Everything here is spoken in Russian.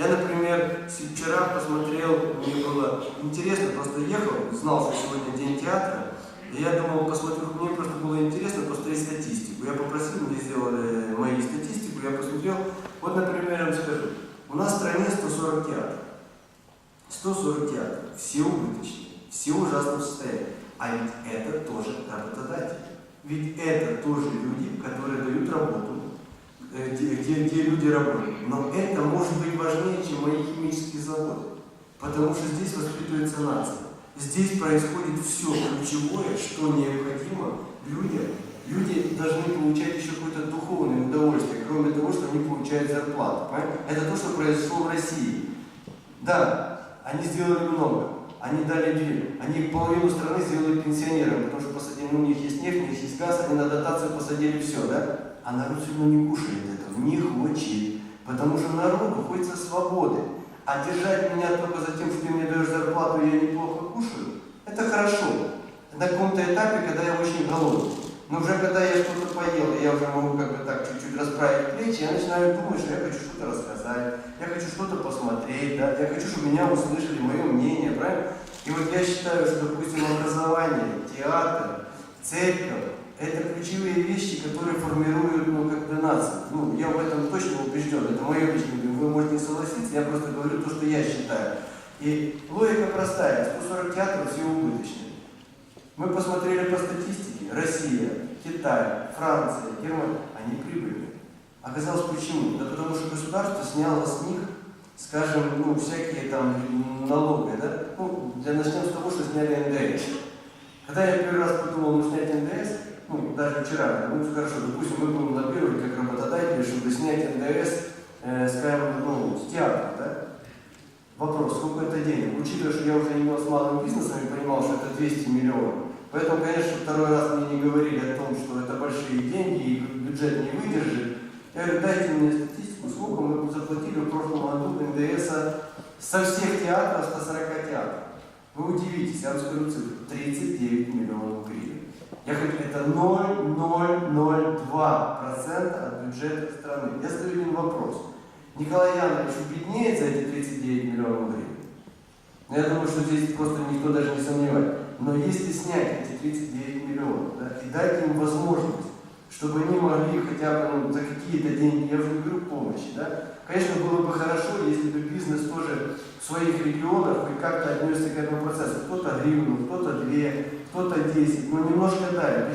Я, например, вчера посмотрел, мне было интересно, просто ехал, знал, что сегодня день театра, и я думал, посмотрю, мне просто было интересно посмотреть статистику. Я попросил, мне сделали мою статистику, я посмотрел, вот, например, я вам скажу, у нас в стране 140 театров. 140 театров, все убыточные, все в ужасном состоянии. А ведь это тоже работодатели. Ведь это тоже люди, которые дают работу, где, где- где люди работают. Но это может быть важнее, чем мои химические заводы. Потому что здесь воспитывается нация. Здесь происходит все ключевое, что необходимо людям. Люди должны получать еще какое-то духовное удовольствие, кроме того, что они получают зарплату. понимаете? Это то, что произошло в России. Да, они сделали много. Они дали денег. Они половину страны сделали пенсионерами, потому что посадили, ну, у них есть нефть, у них есть газ, они на дотацию посадили все, да? А народ все равно не кушает этого, не хочет. Потому что народу хочется свободы. А держать меня только за тем, что ты мне даешь зарплату, и я неплохо кушаю, это хорошо. На каком-то этапе, когда я очень голодный. Но уже когда я что-то поел, я уже могу как бы так чуть-чуть расправить плечи, я начинаю думать, что я хочу что-то рассказать, я хочу что-то посмотреть, да, я хочу, чтобы меня услышали, мое мнение, правильно? И вот я считаю, что, допустим, образование, театр, церковь, это ключевые вещи, которые формируют, ну, как бы нацию. Ну, я в этом точно убежден, это мое личное. Вы можете не согласиться, я просто говорю то, что я считаю. И логика простая, 140 театров все убыточные. Мы посмотрели по статистике, Россия, Китай, Франция, Германия, они прибыльные. Оказалось почему? Да потому что государство сняло с них, скажем, ну, всякие там налоги, да? Ну, для начнем с того, что сняли НДС. Когда я первый раз подумал, ну, снять НДС, ну, даже вчера, ну, хорошо, допустим, мы будем лоббировать как работодатели, чтобы снять НДС, э, скажем, ну, с театра, да? Вопрос, сколько это денег? Учитывая, что я уже имел с малым бизнесом и понимал, что это 200 миллионов. Поэтому, конечно, второй раз мне не говорили о том, что это большие деньги и бюджет не выдержит. Я говорю, дайте мне статистику, сколько мы заплатили в прошлом году НДС со всех театров, 140 театров. Вы удивитесь, я вам скажу цифру, 39 миллионов гривен. Я говорю, это 0,002% от бюджета страны. Я задаю один вопрос. Николай Янович беднеет за эти 39 миллионов гривен? Но я думаю, что здесь просто никто даже не сомневается. Но если снять эти 39 миллионов да, и дать им возможность, чтобы они могли хотя бы ну, за какие-то деньги, я уже не говорю помощи, да, конечно, было бы хорошо, если бы бизнес тоже в своих регионах как-то отнесся к этому процессу. Кто-то гривну, кто-то две, кто-то 10, но немножко дали.